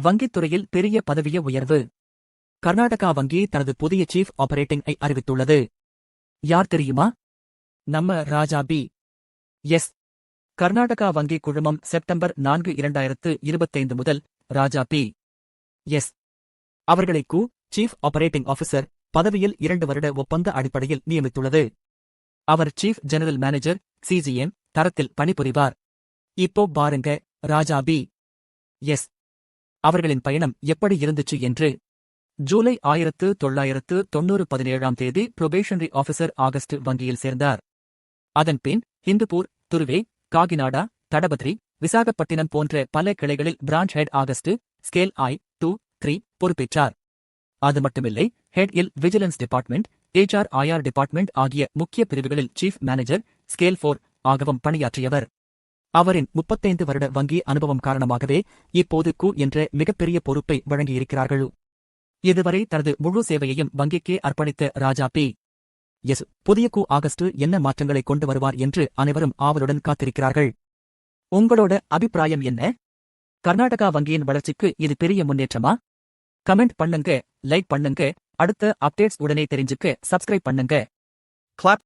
வங்கித்துறையில் பெரிய பதவிய உயர்வு. கர்நாடகா வங்கி தனது புதிய சீஃப் ஆபரேட்டிங் ஐ அறிவித்துள்ளது. யார் தெரியுமா? நம்ம ராஜா பி. எஸ். கர்நாடகா வங்கி குழுமம் செப்டம்பர் நான்கு இரண்டாயிரத்து இருபத்தைந்து முதல் ராஜா பி. எஸ். அவர்களை கு சீஃப் ஆபரேட்டிங் ஆபீசர் பதவியில் இரண்டு வருட ஒப்பந்த அடிப்படையில் நியமித்துள்ளது. அவர் சீஃப் ஜெனரல் மேனேஜர் சிஜிஎம் தரத்தில் பணிபுரிவார். இப்போ பாருங்க ராஜா பி. எஸ். அவர்களின் பயணம் எப்படி இருந்துச்சு என்று. ஜூலை ஆயிரத்து தொள்ளாயிரத்து தொன்னூறு பதினேழாம் தேதி புரொபேஷனரி ஆபீசர் ஆகஸ்ட் வங்கியில் சேர்ந்தார். அதன்பின் ஹிந்துபூர் துருவே காகிநாடா தடபத்ரி விசாகப்பட்டினம் போன்ற பல கிளைகளில் branch head August scale I two three பொறுப்பேற்றார். அது மட்டுமில்லை ஹெட் இல் vigilance department HR IR department ஆகிய முக்கிய பிரிவுகளில் சீஃப் மேனேஜர் ஸ்கேல் ஃபோர் ஆகவும் பணியாற்றியவர். அவரின் முப்பத்தைந்து வருட வங்கி அனுபவம் காரணமாகவே இப்போது கு என்ற மிகப்பெரிய பொறுப்பை வழங்கியிருக்கிறார்கள். இதுவரை தனது முழு சேவையையும் வங்கிக்கே அர்ப்பணித்த ராஜா பி. எஸ். புதிய கு ஆகஸ்ட் என்ன மாற்றங்களை கொண்டு வருவார் என்று அனைவரும் ஆவலுடன் காத்திருக்கிறார்கள். உங்களோட அபிப்பிராயம் என்ன? கர்நாடகா வங்கியின் வளர்ச்சிக்கு இது பெரிய முன்னேற்றமா? கமெண்ட் பண்ணுங்க லைக் பண்ணுங்க அடுத்த அப்டேட்ஸ் உடனே தெரிஞ்சுக்க சப்ஸ்கிரைப் பண்ணுங்க. கிளாப்